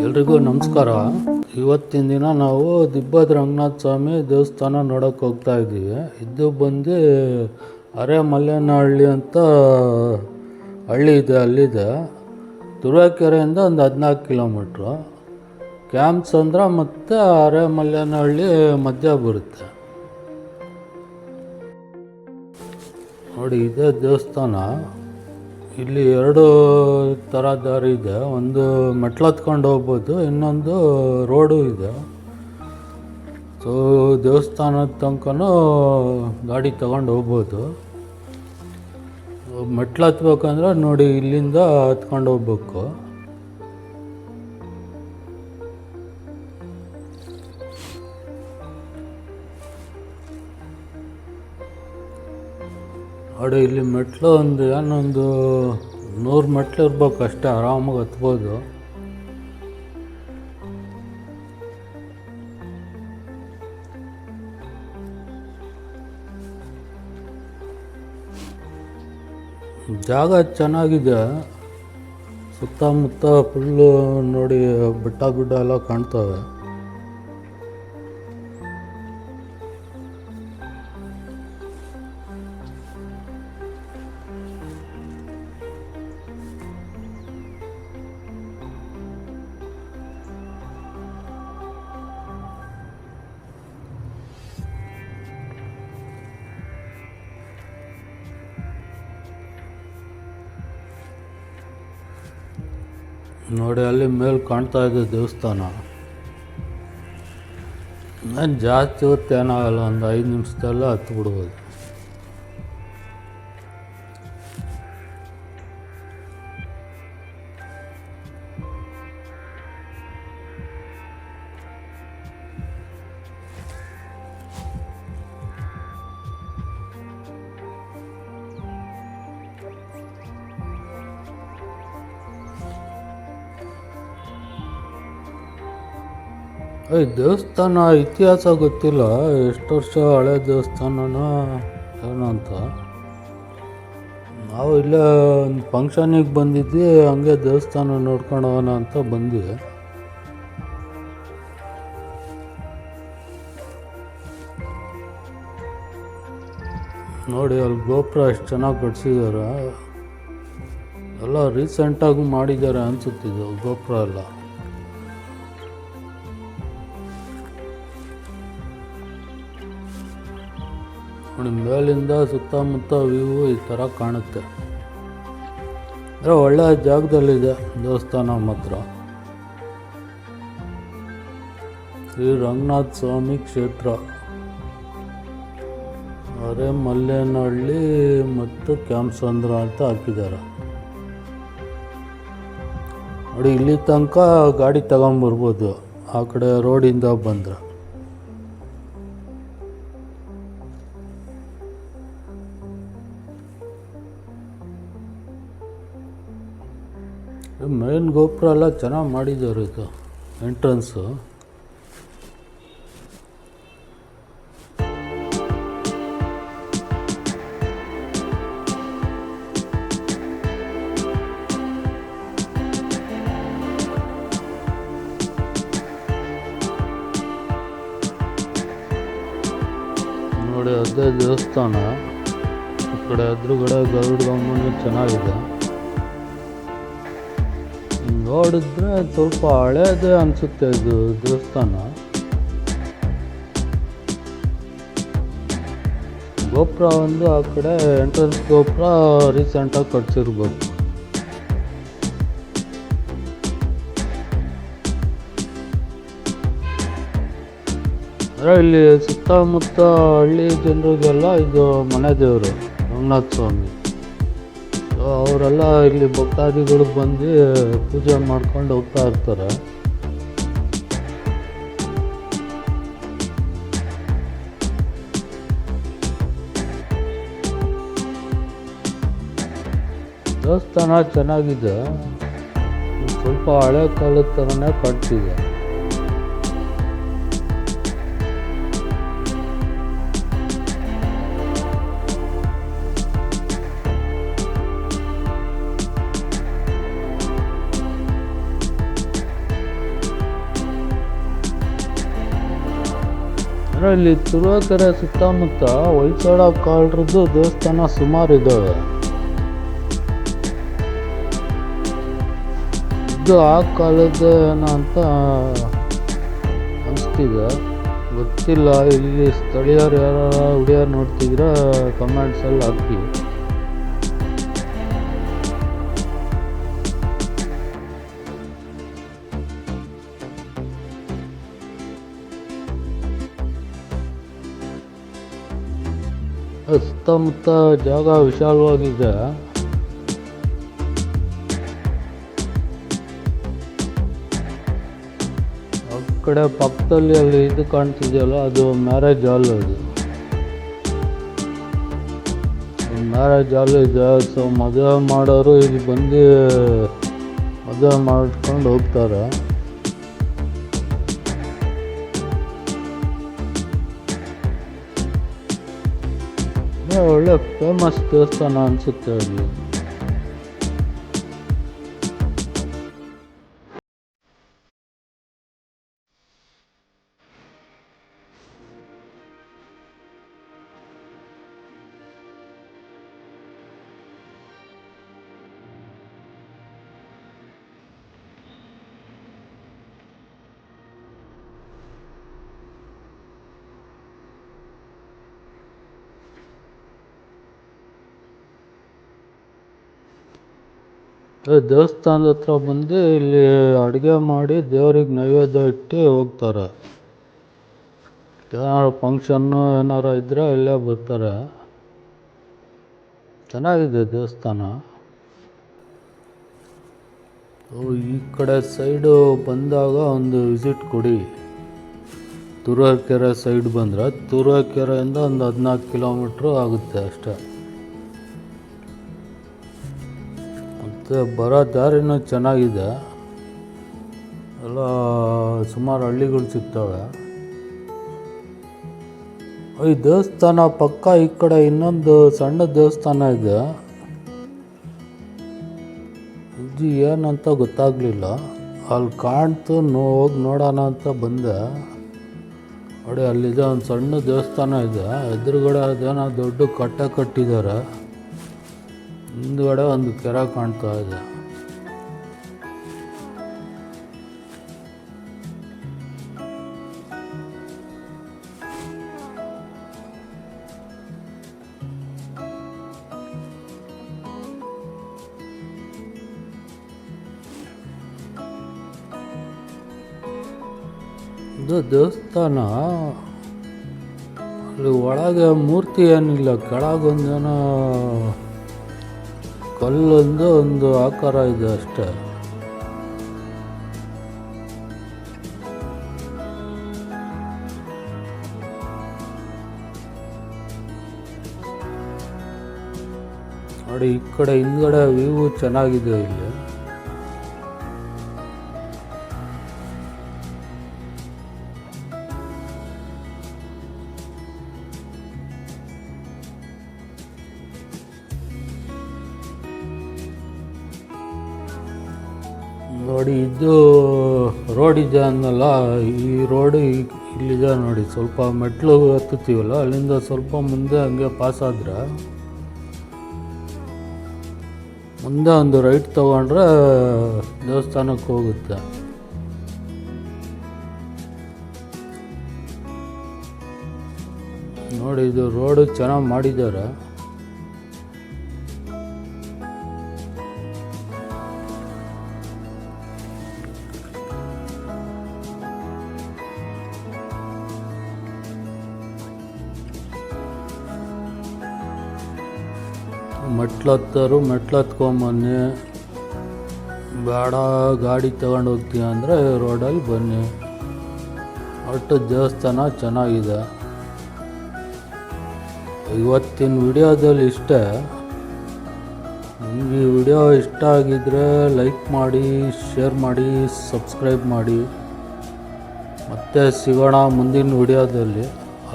ಎಲ್ರಿಗೂ ನಮಸ್ಕಾರ. ಇವತ್ತಿನ ದಿನ ನಾವು ದಿಬ್ಬದ ರಂಗನಾಥ ಸ್ವಾಮಿ ದೇವಸ್ಥಾನ ನೋಡೋಕೆ ಹೋಗ್ತಾ ಇದ್ದೀವಿ. ಇದು ಬಂದು ಅರೆ ಮಲ್ಲೇನಹಳ್ಳಿ ಅಂತ ಹಳ್ಳಿ ಇದೆ, ಅಲ್ಲಿದೆ. ತುರುವೇಕೆರೆಯಿಂದ ಒಂದು ಹದಿನಾಲ್ಕು ಕಿಲೋಮೀಟ್ರು. ಕ್ಯಾಂಪ್ಸ್ ಅಂದ್ರೆ ಮತ್ತು ಅರೆ ಮಲ್ಲೇನಹಳ್ಳಿ ಮಧ್ಯ ಬರುತ್ತೆ. ನೋಡಿ, ಇದೇ ದೇವಸ್ಥಾನ, ಇಲ್ಲಿ ಎರಡು ಥರ ದಾರಿ ಇದೆ. ಒಂದು ಮೆಟ್ಲು ಹತ್ಕೊಂಡು ಹೋಗ್ಬೋದು, ಇನ್ನೊಂದು ರೋಡು ಇದೆ. ಸೊ ದೇವಸ್ಥಾನದ ತನಕನೂ ಗಾಡಿ ತಗೊಂಡು ಹೋಗ್ಬೋದು. ಮೆಟ್ಲು ಹತ್ಬೇಕಂದ್ರೆ ನೋಡಿ, ಇಲ್ಲಿಂದ ಹತ್ಕೊಂಡು ಹೋಗ್ಬೇಕು. ನೋಡಿ ಇಲ್ಲಿ ಮೆಟ್ಲು ಒಂದು ಏನೊಂದು ನೂರು ಮೆಟ್ಲು ಇರ್ಬೇಕು ಅಷ್ಟೇ, ಆರಾಮಾಗಿ ಹತ್ಬೋದು. ಜಾಗ ಚೆನ್ನಾಗಿದೆ. ಸುತ್ತಮುತ್ತ ಫುಲ್ಲು ನೋಡಿ ಬೆಟ್ಟ ಗುಡ್ಡ ಎಲ್ಲ ಕಾಣ್ತವೆ. ನೋಡಿ ಅಲ್ಲಿ ಮೇಲೆ ಕಾಣ್ತಾ ಇದೆ ದೇವಸ್ಥಾನ. ನಾನು ಜಾಸ್ತಿ ಹೊತ್ತು ಏನಾಗಲ್ಲ ಒಂದು ಐದು ನಿಮಿಷದಲ್ಲ ಹತ್ತು ಈ ದೇವಸ್ಥಾನ ಇತಿಹಾಸ ಗೊತ್ತಿಲ್ಲ. ಎಷ್ಟು ವರ್ಷ ಹಳೆ ದೇವಸ್ಥಾನನ? ಏನು ಅಂತ. ನಾವು ಇಲ್ಲೇ ಒಂದು ಫಂಕ್ಷನಿಗೆ ಬಂದಿದ್ವಿ, ಹಂಗೆ ದೇವಸ್ಥಾನ ನೋಡ್ಕೊಂಡು ಹೋಗೋಣ ಅಂತ ಬಂದ್ವಿ. ನೋಡಿ, ಅಲ್ಲಿ ಗೋಪುರ ಎಷ್ಟು ಚೆನ್ನಾಗಿ ಕಟ್ಸಿದ್ದಾರೆ ಎಲ್ಲ ರೀಸೆಂಟಾಗೂ ಮಾಡಿದ್ದಾರೆ ಅನಿಸುತ್ತಿದ್ದು ಗೋಪುರ ಎಲ್ಲ. ನೋಡಿ ಮೇಲಿಂದ ಸುತ್ತಮುತ್ತ ವ್ಯೂ ಈ ಥರ ಕಾಣುತ್ತೆ. ಅಂದರೆ ಒಳ್ಳೆ ಜಾಗದಲ್ಲಿದೆ ದೇವಸ್ಥಾನ ಮಾತ್ರ. ಶ್ರೀ ರಂಗನಾಥ ಸ್ವಾಮಿ ಕ್ಷೇತ್ರ. ಅರೆ ಮಲ್ಲೇನಹಳ್ಳಿ ಮತ್ತು ಕ್ಯಾಂಪ್ಸಂದ್ರ ಅಂತ ಹಾಕಿದ್ದಾರೆ. ನೋಡಿ, ಇಲ್ಲಿ ತನಕ ಗಾಡಿ ತಗೊಂಬರ್ಬೋದು. ಆ ಕಡೆ ರೋಡಿಂದ ಬಂದರೆ. ಮೇನ್ ಗೋಪುರ ಎಲ್ಲ ಚೆನ್ನಾಗಿ ಮಾಡಿದ್ದಾರೆ ಇದು ಎಂಟ್ರೆನ್ಸು. ನೋಡಿ ಅದೇ ದೇವಸ್ಥಾನ. ಈ ಕಡೆ ಎದುರುಗಡೆ ಗರುಡ ಗಮನ ಚೆನ್ನಾಗಿದೆ. ನೋಡಿದ್ರೆ ಸ್ವಲ್ಪ ಹಳೇದೇ ಅನಿಸುತ್ತೆ ಇದು ದೇವಸ್ಥಾನ. ಗೋಪುರ ಒಂದು ಆ ಕಡೆ ಎಂಟ್ರೆನ್ಸ್ ಗೋಪುರ ರೀಸೆಂಟಾಗಿ ಕಟ್ಸಿರ್ಬೇಕು ಅಂದರೆ ಇಲ್ಲಿ ಸುತ್ತಮುತ್ತ ಹಳ್ಳಿ ಜನರಿಗೆಲ್ಲ ಇದು ಮನೆ ದೇವರು ರಂಗನಾಥ ಸ್ವಾಮಿ. ಅವರೆಲ್ಲ ಇಲ್ಲಿ ಭಕ್ತಾದಿಗಳು ಬಂದು ಪೂಜೆ ಮಾಡ್ಕೊಂಡು ಹೋಗ್ತಾ ಇರ್ತಾರೆ. ದೇವಸ್ಥಾನ ಚೆನ್ನಾಗಿದೆ. ಸ್ವಲ್ಪ ಹಳೆ ಕಾಲದ ಥರನೇ ಕಟ್ತಿದೆ ಅಂದರೆ ಇಲ್ಲಿ ತುರುವೇಕೆರೆ ಸುತ್ತಮುತ್ತ ಹೊಯ್ಸಳ ಕಾಲರದ್ದು ದೇವಸ್ಥಾನ ಸುಮಾರು ಇದ್ದಾವೆ ಇದು ಆ ಕಾಲದ ಅಂತ ಅನಿಸ್ತಿದೆ. ಗೊತ್ತಿಲ್ಲ, ಇಲ್ಲಿ ಸ್ಥಳೀಯರು ಯಾರು ಹುಡುಗಿಯರು ನೋಡ್ತಿದ್ರೆ ಕಮೆಂಟ್ಸಲ್ಲಿ ಹಾಕಿ. ಸುತ್ತಮುತ್ತ ಜಾಗ ವಿಶಾಲವಾಗಿದೆ. ಆ ಕಡೆ ಪಕ್ಕದಲ್ಲಿ ಅಲ್ಲಿ ಇದು ಕಾಣ್ತಿದೆಯಲ್ಲ, ಅದು ಮ್ಯಾರೇಜ್ ಹಾಲ್ ಅದು. ಮ್ಯಾರೇಜ್ ಹಾಲ್ ಇದೆ ಸೊ ಮದುವೆ ಮಾಡೋರು ಇಲ್ಲಿ ಬಂದು ಮದುವೆ ಮಾಡ್ಕೊಂಡು ಹೋಗ್ತಾರೆ. ಒಳ್ಳೆ ಫೇಮಸ್ ದೇವಸ್ಥಾನ ಅನಿಸುತ್ತೆ ಅದೇ ದೇವಸ್ಥಾನದ ಹತ್ರ ಬಂದು ಇಲ್ಲಿ ಅಡುಗೆ ಮಾಡಿ ದೇವ್ರಿಗೆ ನೈವೇದ್ಯ ಇಟ್ಟು ಹೋಗ್ತಾರೆ. ಏನಾದ್ರು ಫಂಕ್ಷನ್ನು ಏನಾರು ಇದ್ದರೆ ಇಲ್ಲೇ ಬರ್ತಾರೆ. ಚೆನ್ನಾಗಿದೆ ದೇವಸ್ಥಾನ. ಈ ಕಡೆ ಸೈಡು ಬಂದಾಗ ಒಂದು ವಿಸಿಟ್ ಕೊಡಿ. ತುರುವೇಕೆರೆ ಸೈಡ್ ಬಂದರೆ, ತುರುವೇಕೆರೆಯಿಂದ ಒಂದು ಹದಿನಾಲ್ಕು ಕಿಲೋಮೀಟ್ರ್ ಆಗುತ್ತೆ ಅಷ್ಟೇ. ಮತ್ತು ಬರೋ ದಾರಿನೂ ಚೆನ್ನಾಗಿದೆ. ಎಲ್ಲ ಸುಮಾರು ಹಳ್ಳಿಗಳು ಸಿಗ್ತವೆ. ಈ ದೇವಸ್ಥಾನ ಪಕ್ಕ ಈ ಕಡೆ ಇನ್ನೊಂದು ಸಣ್ಣ ದೇವಸ್ಥಾನ ಇದೆ. ಇದು ಏನಂತ ಗೊತ್ತಾಗಲಿಲ್ಲ. ಅಲ್ಲಿ ಕಾಣ್ತು ನೋ, ಹೋಗಿ ನೋಡೋಣ ಅಂತ ಬಂದೆ. ನೋಡಿ, ಅಲ್ಲಿದೆ ಒಂದು ಸಣ್ಣ ದೇವಸ್ಥಾನ ಇದೆ. ಎದುರುಗಡೆ ಅದೇನೋ ದೊಡ್ಡ ಕಟ್ಟೆ ಕಟ್ಟಿದ್ದಾರೆ. ಹಿಂದ್ಗಡೆ ಒಂದು ಕೆರೆ ಕಾಣ್ತಾ ಇದೆ. ಇದು ದೇವಸ್ಥಾನ. ಅಲ್ಲಿ ಒಳಗೆ ಮೂರ್ತಿ ಏನಿಲ್ಲ ಕೆಳಗೊಂದೇನೋ ಕಲ್ಲೊಂದು ಒಂದು ಆಕಾರ ಇದೆ ಅಷ್ಟೇ. ನೋಡಿ ಈ ಕಡೆ ಹಿಂದ್ಗಡೆ ವ್ಯೂ ಚೆನ್ನಾಗಿದೆ ಇಲ್ಲಿ. ನೋಡಿ ಇದು ರೋಡ್ ಇದೆ ಅಂದಲ್ಲ ಈ ರೋಡ್ ಇಲ್ಲಿದೆ ನೋಡಿ, ಸ್ವಲ್ಪ ಮೆಟ್ಲು ಹತ್ತುತ್ತೀವಲ್ಲ, ಅಲ್ಲಿಂದ ಸ್ವಲ್ಪ ಮುಂದೆ ಹಂಗೆ ಪಾಸ್ ಆದರೆ, ಮುಂದೆ ಒಂದು ರೈಟ್ ತಗೊಂಡ್ರೆ ದೇವಸ್ಥಾನಕ್ಕೆ ಹೋಗುತ್ತೆ. ನೋಡಿ, ಇದು ರೋಡ್ ಚೆನ್ನಾಗಿ ಮಾಡಿದ್ದಾರೆ. ಮೆಟ್ಲು ಮೆಟ್ಲತ್ಕೊಂಬನ್ನಿ. ಬೇಡ, ಗಾಡಿ ತಗೊಂಡು ಹೋಗ್ತೀಯ ಅಂದರೆ ರೋಡಲ್ಲಿ ಬನ್ನಿ. ಒಟ್ಟು ದೇವಸ್ಥಾನ ಚೆನ್ನಾಗಿದೆ. ಇವತ್ತಿನ ವಿಡಿಯೋದಲ್ಲಿ ಇಷ್ಟೇ. ನಿಮಗೆ ಈ ವಿಡಿಯೋ ಇಷ್ಟ ಆಗಿದ್ದರೆ ಲೈಕ್ ಮಾಡಿ, ಶೇರ್ ಮಾಡಿ, ಸಬ್ಸ್ಕ್ರೈಬ್ ಮಾಡಿ. ಮತ್ತೆ ಸಿಗೋಣ ಮುಂದಿನ ವಿಡಿಯೋದಲ್ಲಿ.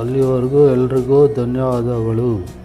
ಅಲ್ಲಿವರೆಗೂ ಎಲ್ರಿಗೂ ಧನ್ಯವಾದಗಳು.